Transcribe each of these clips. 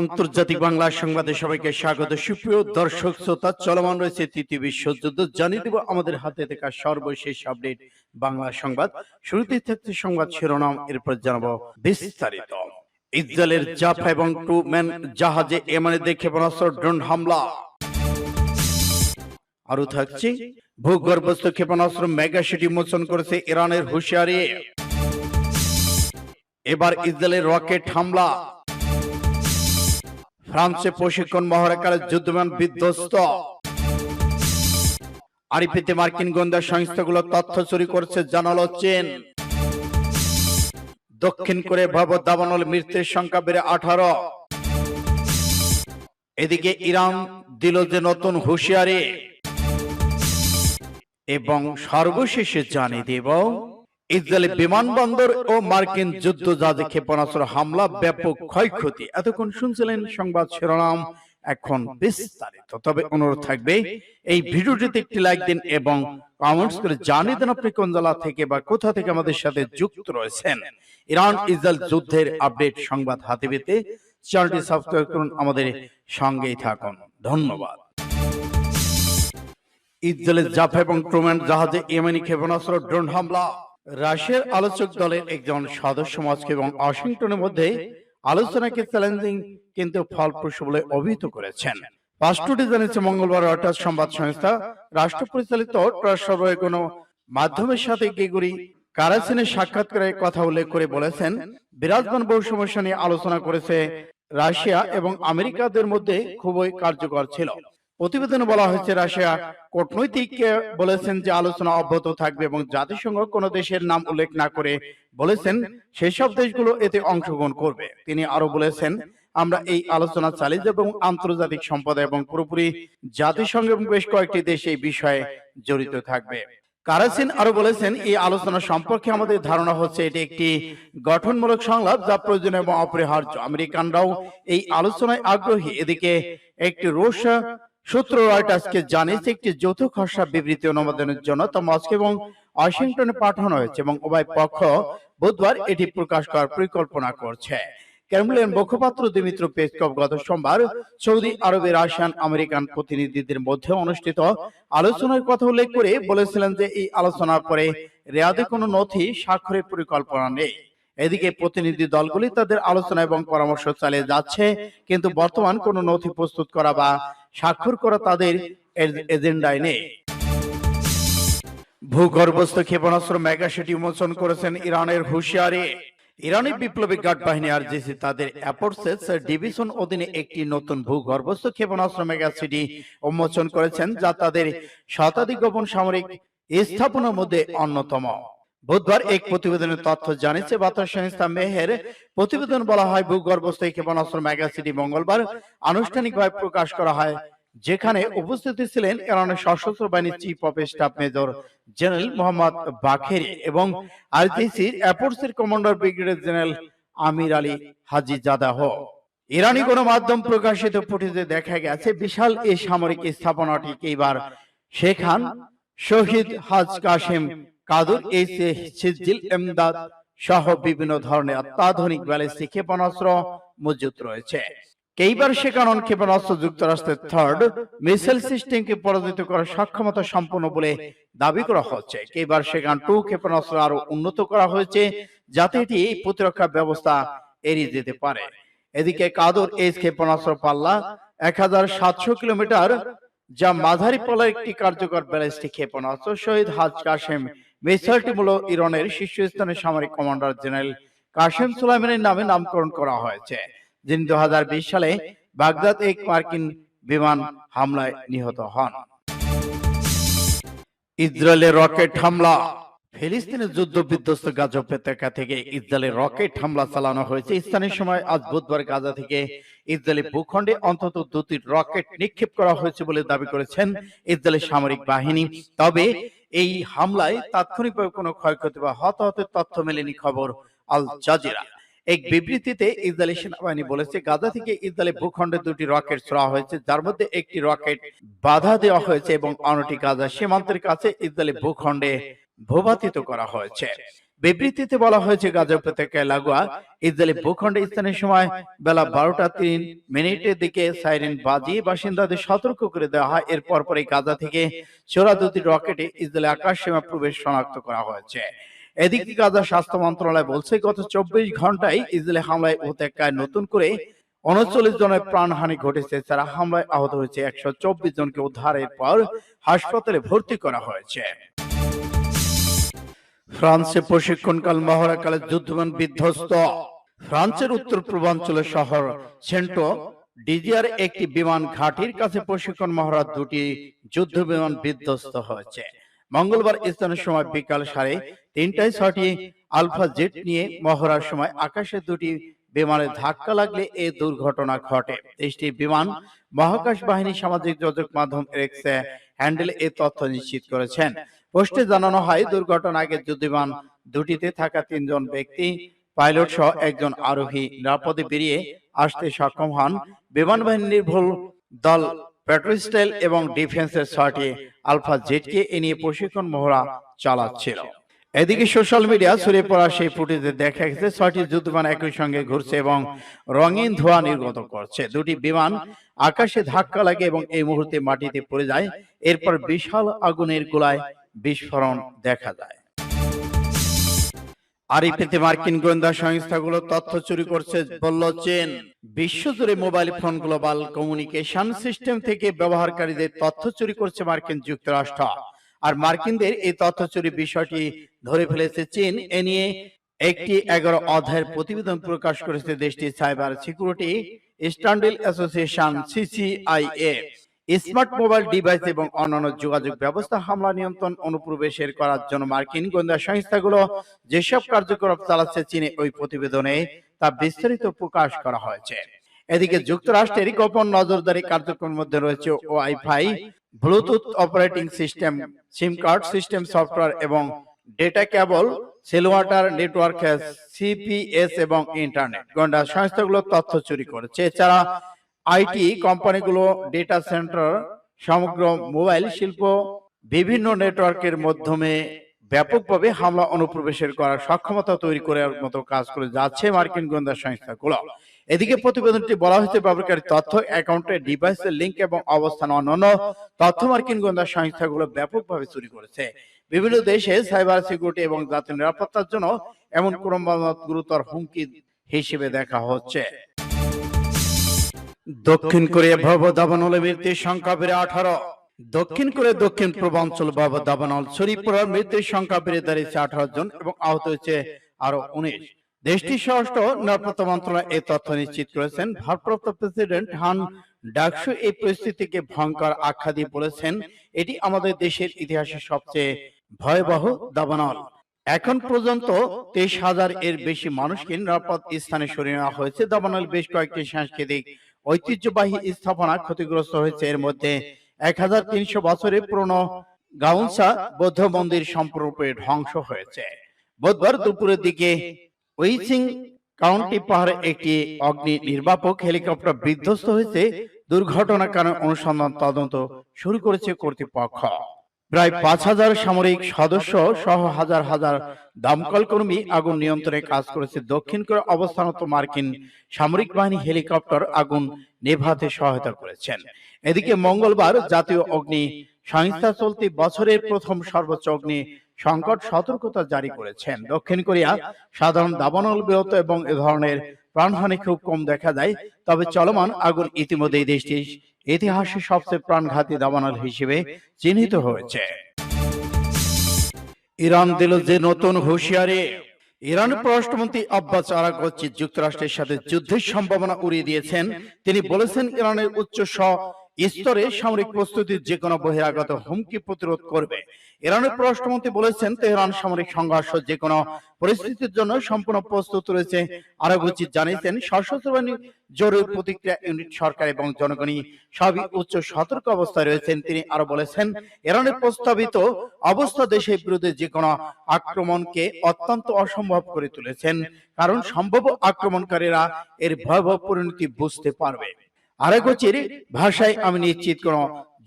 আন্তর্জাতিক বাংলা সংবাদে সবাইকে স্বাগত। সুপ্রিয় দর্শক, শ্রোতা, চলমান রয়েছে তৃতীয় বিশ্বযুদ্ধ জানিয়ে দেব আমাদের হাতে থাকা সর্বশেষ আপডেট বাংলা সংবাদ। শুরুতে থাকছে সংবাদ শিরোনাম, এরপর জানাব বিস্তারিত। ইসরায়েলের জাফা এবং টু ম্যান জাহাজে এমানে ক্ষেপণাস্ত্র ড্রোন হামলা। আরও থাকছে, ভূগর্ভস্থ ক্ষেপণাস্ত্র মেগা সিটি মোচন করেছে ইরানের হুঁশিয়ারি। এবার ইসরায়েলের রকেট হামলা। ফ্রান্সে প্রশিক্ষণ মহড়াকালে যুদ্ধবিমান বিধ্বস্ত। আরিফিতে মার্কিন গোয়েন্দা সংস্থাগুলো তথ্য চুরি করছে, জানালো চীন। দক্ষিণ কোরিয়া ভয়াবহ দাবানল মৃত্যুর সংখ্যা বেড়ে আঠারো। এদিকে ইরান দিল যে নতুন হুঁশিয়ারি। এবং সর্বশেষে জানিয়ে দেব ইসরায়েলি বিমানবন্দর ও মার্কিন যুদ্ধ জাহাজে ক্ষেপণাস্ত্র হামলা ব্যাপক ক্ষয়ক্ষতি। এতক্ষণ শুনছিলেন সংবাদ শিরোনাম এখন বিস্তারিত। তবে অনুরোধ থাকবে এই ভিডিওটিতে একটি লাইক দিন এবং কমেন্টস করে জানিয়ে দেন আপনি কোন জেলা থেকে বা কোথা থেকে আমাদের সাথে যুক্ত রয়েছেন। ইরান ইসরায়েল যুদ্ধের আপডেট সংবাদ হাতে পেতে চ্যানেলটি সাবস্ক্রাইব করুন। আমাদের সঙ্গেই থাকুন। ধন্যবাদ। ইসরায়েলের জাফা এবং ট্রুম্যান জাহাজে ইয়েমেনি ক্ষেপণাস্ত্র ড্রোন হামলা রাশিয়ার আলোচক দলের একজন সদস্য মস্কো এবং ওয়াশিংটনের মধ্যে আলোচনাকে চ্যালেঞ্জিং কিন্তু ফলপ্রসূ বলে অভিহিত করেছেন। রাষ্ট্রটি জানিয়েছে মঙ্গলবার রয়টার্স সংবাদ সংস্থা। রাষ্ট্র পরিচালিত সরবরাহ কোনো মাধ্যমের সাথে গেগুরি কারাসিনের সাক্ষাৎকারে কথা উল্লেখ করে বলেছেন। বিরাজমান বহু সমস্যা নিয়ে আলোচনা করেছে রাশিয়া এবং আমেরিকাদের মধ্যে খুবই কার্যকর ছিল। প্রতিবেদনে বলা হয়েছে, রাশিয়া কূটনৈতিক বলেছেন যে আলোচনা অব্যাহত থাকবে এবং জাতিসংঘ কোন দেশের নাম উল্লেখ না করে বলেছেন, সেসব দেশগুলো এতে অংশগ্রহণ করবে। তিনি আরও বলেছেন, আমরা এই আলোচনা চালিয়ে যাব এবং আন্তর্জাতিক সম্প্রদায় এবং পুরোপুরি জাতিসংঘ এবং বেশ কয়েকটি দেশ এই বিষয়ে জড়িত থাকবে। কারাসিন আরও বলেছেন, এই আলোচনা সম্পর্কে আমাদের ধারণা হচ্ছে এটি একটি গঠনমূলক সংলাপ যা প্রয়োজন এবং অপরিহার্য। আমেরিকানরাও এই আলোচনায় আগ্রহী। এদিকে একটি রুশ সূত্র রয়টার্সকে জানিয়েছে, একটি যৌথ খসড়া বিবৃতি অনুমোদনের জন্য তা মস্কো এবং ওয়াশিংটনে পাঠানো হয়েছে এবং উভয় পক্ষ বুধবার এটি প্রকাশ করার পরিকল্পনা করছে। মুখপাত্র দিমিত্র পেসকভ গত সোমবার সৌদি আরবে রাশিয়ান আমেরিকান প্রতিনিধিদের মধ্যে অনুষ্ঠিত আলোচনার কথা উল্লেখ করে বলেছিলেন যে এই আলোচনার পরে রেয়াদে কোনো নথি, স্বাক্ষরের পরিকল্পনা নেই। এদিকে প্রতিনিধি দলগুলি তাদের আলোচনা এবং পরামর্শ চালিয়ে যাচ্ছে, কিন্তু বর্তমান কোনো নথি প্রস্তুত করা বা স্বাক্ষর করা তাদের এজেন্ডায় নেই। ভূগর্ভস্থ ক্ষেপণাস্ত্র মেগা সেটি উন্মোচন করেছেন ইরানের হুঁশিয়ারি। ইরানি বিপ্লবী গার্ড বাহিনী আর জেসি তাদের অ্যাপোর্সেস ডিভিশন অধীনে একটি নতুন ভূগর্ভস্থ ক্ষেপণাস্ত্র মেগা সিটি উন্মোচন করেছেন যা তাদের শতাধিক গোপন সামরিক স্থাপনার মধ্যে অন্যতম। বুধবার এক প্রতিবেদনের তথ্য জানিয়েছে বার্তা সংস্থা মেহের প্রতিবেদন বলা হয় ভূগর্ভস্থ এই ক্ষেপণাস্ত্র মেগা সিটি মঙ্গলবার আনুষ্ঠানিকভাবে প্রকাশ করা হয় যেখানে উপস্থিত ছিলেন ইরানের সশস্ত্র বাহিনীর chief of staff major general Mohammad Bagheri এবং আরজিসির এয়ারফোর্সের commander brigadier general Amir Ali Hajizadeh ইরানি গণমাধ্যম প্রকাশিত ফুটেজে দেখা গেছে বিশাল এই সামরিক স্থাপনাটি এবার শেখান শহীদ হাজ কাশেম কাদুর এই সিজিল এমদাদ সহ বিভিন্ন ধরনের অত্যাধুনিক ব্যালিস্টিক ক্ষেপণাস্ত্র মজুত রয়েছে। কেইবার শেখানন ক্ষেপণাস্ত্র যুক্তরাষ্ট্রের থার্ড মিসাইল সিস্টেমকে পরাজিত করার সক্ষমতা সম্পন্ন বলে দাবি করা হচ্ছে। কেইবার শেখান টু ক্ষেপণাস্ত্র আরও উন্নত করা হয়েছে যাতে এটি এই প্রতিরক্ষা ব্যবস্থা এড়িয়ে যেতে পারে। এদিকে কাদর এই ক্ষেপণাস্ত্র পাল্লা এক হাজার সাতশো কিলোমিটার যা মাঝারি পলার একটি কার্যকর ব্যালিস্টিক ক্ষেপণাস্ত্র শহীদ হাজ কাশেম মিসাইলটি মূল ইরানের শীর্ষস্থানীয় সামরিক কমান্ডার জেনারেল কাশেম সুলাইমানের নামে নামকরণ করা হয়েছে যিনি দু সালে বাগদাদ এক মার্কিন বিমান হামলায় নিহত হন। ইসরায়েলের রকেট হামলা। ফিলিস্তিনের যুদ্ধ বিধ্বস্ত গাজা উপত্যকা থেকে ইসরায়েলের রকেট হামলা চালানো হয়েছে। স্থানীয় সময় আজ বুধবার গাজা থেকে ইসরায়েলি ভূখণ্ডে অন্তত দুটি রকেট নিক্ষেপ করা হয়েছে বলে দাবি করেছেন ইসরায়েলের সামরিক বাহিনী। তবে এই হামলায় তাৎক্ষণিকভাবে কোনো ক্ষয়ক্ষতি বা হতাহতের তথ্য মেলেনি খবর আল জাজিরা। এক বিবৃতিতে ইসরায়েলি সেনাবাহিনী বলেছে, গাজা থেকে ইসরায়েলি ভূখণ্ডে দুটি রকেট ছোড়া হয়েছে, যার মধ্যে একটি রকেট বাধা দেওয়া হয়েছে এবং অন্যটি গাজা সীমান্তের কাছে ইসরায়েলি ভূখণ্ডে ভূপাতিত করা হয়েছে। বিবৃতিতে বলা হয়েছে, গাজা উপত্যকায় লাগোয়া ইসরায়েলি ভূখণ্ডে স্থানীয় সময় বেলা বারোটা তিন মিনিটের দিকে সাইরেন বাজিয়ে বাসিন্দাদের সতর্ক করে দেওয়া হয়। এর পরপরই গাজা থেকে চোরা দুটি রকেটে ইসরায়েলি আকাশ সীমা প্রবেশ শনাক্ত করা হয়েছে। এদিকে গাজা স্বাস্থ্য মন্ত্রণালয় বলছে, গত চব্বিশ ঘন্টায় ইসরায়েলি হামলায় উপত্যকায় নতুন করে উনচল্লিশ জনের প্রাণহানি ঘটেছে। তারা হামলায় আহত হয়েছে একশো চব্বিশ জনকে উদ্ধারের পর হাসপাতালে ভর্তি করা হয়েছে। ফ্রান্সে প্রশিক্ষণকাল মহড়াকালে যুদ্ধবিমান বিধ্বস্ত। ফ্রান্সের উত্তর পূর্বাঞ্চলের শহর সেন্টো ডিজিয়ার একটি বিমান ঘাঁটির কাছে প্রশিক্ষণ মহড়া দুটি যুদ্ধ বিমান বিধ্বস্ত হয়েছে। মঙ্গলবার স্থানীয় সময় বিকাল সাড়ে তিনটায় ছটি আলফা জেট নিয়ে মহড়ার সময় আকাশে দুটি বিমানের ধাক্কা লাগলে এই দুর্ঘটনা ঘটে। দেশটি বিমান মহাকাশ বাহিনী সামাজিক যোগাযোগ মাধ্যম এক্স হ্যান্ডেল এই তথ্য নিশ্চিত করেছেন। পোস্টে জানানো হয় দুর্ঘটনা আগে যুদ্ধবিমান দুটিতে থাকা তিনজন ব্যক্তি, পাইলট সহ একজন আরোহী নিরাপদে বেরিয়ে আসতে সক্ষম হন। বিমান বাহিনীর ভুল দল পেট্রোস্টাইল এবং ডিফেন্সের ছয়টি আলফা জেটকে এ নিয়ে প্রশিক্ষণ মহড়া চালাচ্ছিল। এদিকে সোশ্যাল মিডিয়া ছড়িয়ে পড়া সেই ফুটেজে দেখা গেছে, ছয়টি যুদ্ধবিমান একই সঙ্গে ঘুরছে এবং রঙিন ধোঁয়া নির্গত করছে। দুটি বিমান আকাশে ধাক্কা লাগে এবং এই মুহূর্তে মাটিতে পড়ে যায়, এরপর বিশাল আগুনের গোলায় বিস্ফোরণ দেখা যায়। আরিফেতে মার্কিন গোয়েন্দা সংস্থাগুলো তথ্য চুরি করছে বলল চীন। বিশ্বজুড়ে mobile phone global communication system থেকে ব্যবহারকারীদের তথ্য চুরি করছে মার্কিন যুক্তরাষ্ট্র। আর মার্কিনদের এই তথ্য চুরি বিষয়টি ধরে ফেলেছে চীন। এ নিয়ে একটি এগারো অধ্যায়ের প্রতিবেদন প্রকাশ করেছে দেশটির cyber security স্ট্যান্ডিল association CCIA smart mobile device এবং অন্যান্য যোগাযোগ ব্যবস্থা হামলা নিয়ন্ত্রণ অনুপ্রবেশের করার জন্য মার্কিন গোয়েন্দা সংস্থাগুলো যেসব কার্যকলাপ চালাচ্ছে চীনে ওই প্রতিবেদনে তা বিস্তারিত প্রকাশ করা হয়েছে। এদিকে যুক্তরাষ্ট্রের গোপন নজরদারি কার্যক্রমের মধ্যে রয়েছে wifi bluetooth operating system SIM card system software এবং ডেটা কেবল সেলওয়াটার নেটওয়ার্ক সিপিএস এবং ইন্টারনেট গোয়েন্দা সংস্থাগুলো তথ্য চুরি করেছে। এছাড়া আইটি কোম্পানিগুলো ডেটা সেন্টার সমগ্র মোবাইল শিল্প বিভিন্ন নেটওয়ার্কের মাধ্যমে ব্যাপকভাবে হামলা অনুপ্রবেশের করার সক্ষমতা তৈরি করার মতো কাজ করে যাচ্ছে মার্কিন গোয়েন্দা সংস্থাগুলো এদিকে প্রতিবেদনটি বলা হয়েছে ব্যবহারকারী তথ্য অ্যাকাউন্টে ডিভাইসের লিঙ্ক এবং অবস্থান অন্যান্য তথ্য মার্কিন গোয়েন্দা সংস্থাগুলো ব্যাপকভাবে চুরি করেছে। বিভিন্ন দেশে সাইবার সিকিউরিটি এবং জাতীয় নিরাপত্তার জন্য এমন ক্রমাগত গুরুতর হুমকি হিসেবে দেখা হচ্ছে। দক্ষিণ কোরিয়া ভব দাবানলে মৃত্যুর সংখ্যা বেড়ে আঠারো। দক্ষিণ কোরিয়া দক্ষিণ পূর্বাঞ্চল ভব দাবানল শরীফপুরের মৃত্যুর সংখ্যা বেড়ে দাঁড়িয়েছে আঠারো জন এবং আহত হয়েছে আরও উনিশ। দেশটির স্বরাষ্ট্র নিরাপত্তা মন্ত্রণালয় এই তথ্য নিশ্চিত করেছেন। ভারপ্রাপ্ত প্রেসিডেন্ট হান ডাকসু এই পরিস্থিতিকে ভয়ঙ্কর আখ্যা দিয়ে বলেছেন এটি আমাদের দেশের ইতিহাসে সবচেয়ে ভয়াবহ দাবানল। এখন পর্যন্ত তেইশ হাজার এর বেশি মানুষকে নিরাপদ স্থানে সরিয়ে নেওয়া হয়েছে। দাবানল বেশ কয়েকটি সাংস্কৃতিক ঐতিহ্যবাহী স্থাপনা ক্ষতিগ্রস্ত হয়েছে। এর মধ্যে এক হাজার তিনশো বছরের পুরনো গাউনসা বৌদ্ধ মন্দির সম্পূর্ণরূপে ধ্বংস হয়েছে। বুধবার দুপুরের দিকে উইচিং কাউন্টি পাহাড়ে একটি অগ্নি নির্বাপক হেলিকপ্টার বিধ্বস্ত হয়েছে। দুর্ঘটনার কারণে অনুসন্ধান তদন্ত শুরু করেছে কর্তৃপক্ষ। প্রায় পাঁচ হাজার সামরিক সদস্য সহ হাজার হাজার দমকল কর্মী আগুন নিয়ন্ত্রণে কাজ করেছে দক্ষিণ কোরিয়া অবস্থানত মার্কিন সামরিক বাহিনী হেলিকপ্টার আগুন নেভাতে সহায়তা করেছেন। এদিকে মঙ্গলবার জাতীয় অগ্নি সংস্থা চলতি বছরের প্রথম সর্বোচ্চ অগ্নি সংকট সতর্কতা জারি করেছেন। দক্ষিণ কোরিয়া সাধারণ দাবানল বিরত এবং এ ধরনের প্রাণহানি খুব কম দেখা যায় তবে চলমান আগুন ইতিমধ্যেই দেশটির ইতিহাসে সবচেয়ে প্রাণঘাতী দাবানল হিসেবে চিহ্নিত হয়েছে। ইরান দিল যে নতুন হুঁশিয়ারি। ইরানের পররাষ্ট্রমন্ত্রী আব্বাস আরাগচি যুক্তরাষ্ট্রের সাথে যুদ্ধের সম্ভাবনা উড়িয়ে দিয়েছেন। তিনি বলেছেন, ইরানের উচ্চ স্তরে সামরিক প্রস্তুতির যে কোনো বহিরাগত হুমকি প্রতিরোধ করবে। ইরানের পররাষ্ট্রমন্ত্রী বলেছেন তেহরান সামরিক সংঘর্ষ যে কোনো পরিস্থিতির জন্য সম্পূর্ণ প্রস্তুত রয়েছে আরাগচি জানিয়েছেন সশস্ত্র বাহিনী জরুরি প্রতিক্রিয়া ইউনিট সরকার এবং জনগণই সবই উচ্চ সতর্ক অবস্থায় রয়েছেন। তিনি আরও বলেছেন ইরানের প্রস্তাবিত অবস্থা দেশের বিরুদ্ধে যে কোনো আক্রমণকে অত্যন্ত অসম্ভব করে তুলেছেন। কারণ সম্ভাব্য আক্রমণকারীরা এর ভয়াবহ পরিণতি বুঝতে পারবে আরেকচির ভাষায় আমি নিশ্চিত কোন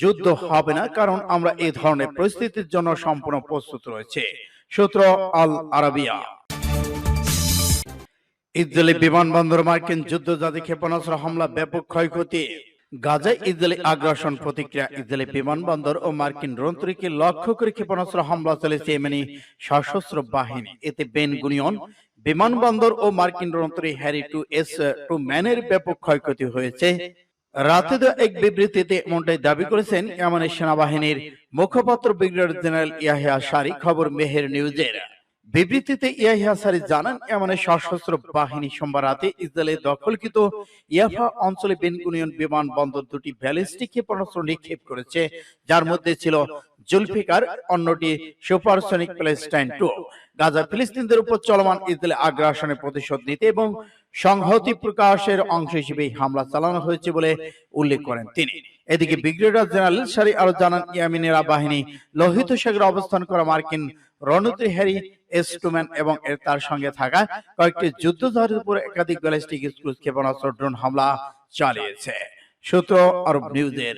যুদ্ধ হবে না, কারণ আমরা এই ধরনের পরিস্থিতির জন্য সম্পূর্ণ প্রস্তুত রয়েছে। সূত্র আল আরাবিয়া। ইসরায়েলি বিমানবন্দর মার্কিন যুদ্ধজাতি ক্ষেপণাস্ত্র হামলা ব্যাপক ক্ষয়ক্ষতি। গাজায় ইসরায়েলি আগ্রাসন প্রতিক্রিয়া। ইসরায়েলি বিমানবন্দর ও মার্কিন রন্ত্রীকে লক্ষ্য করে ক্ষেপণাস্ত্র হামলা চলেছে ইয়েমেনি সশস্ত্র বাহিনী। এতে বেন গুনিয়ন, বিমানবন্দর ও মার্কিন রন্ত্রী হ্যারি টু এস টু ম্যানের ব্যাপক ক্ষয়ক্ষতি হয়েছে। রাতে এক বিবৃতিতে এমনটাই দাবি করেছেন ইয়েমেনের সেনাবাহিনীর মুখপাত্র ব্রিগেডিয়ার জেনারেল ইয়াহিয়া সারি খবর মেহের নিউজের। বিবৃতিতে ইয়াহিয়া সারি জানান এমনের সশস্ত্র বাহিনী সোমবার রাতে ইসরায়েলের দখলকৃত ইয়াফা অঞ্চলে বেনগুনিয়ন বিমানবন্দর দুটি ব্যালিস্টিক ক্ষেপণাস্ত্র নিক্ষেপ করেছে যার মধ্যে ছিল জুলফিকার অন্যটি সুপারসনিক প্যালেস্টাইন টু। গাজা ফিলিস্তিনদের উপর চলমান ইসরায়েলের আগ্রাসনের প্রতিশোধ নিতে এবং সংহতি প্রকাশের অংশ হিসেবে হামলা চালানো হয়েছে বলে উল্লেখ করেন তিনি। এদিকে ব্রিগেডিয়ার জেনারেল সারি আরও জানান ইয়ামিনেরা বাহিনী লোহিত সাগরে অবস্থান করা মার্কিন রণতরী হ্যারি এস টুম্যান এবং এর তার সঙ্গে থাকা কয়েকটি যুদ্ধজাহাজের উপর একাধিক ব্যালিস্টিক ক্রুজ ক্ষেপণাস্ত্র ড্রোন হামলা চালিয়েছে। সূত্র আরব নিউজের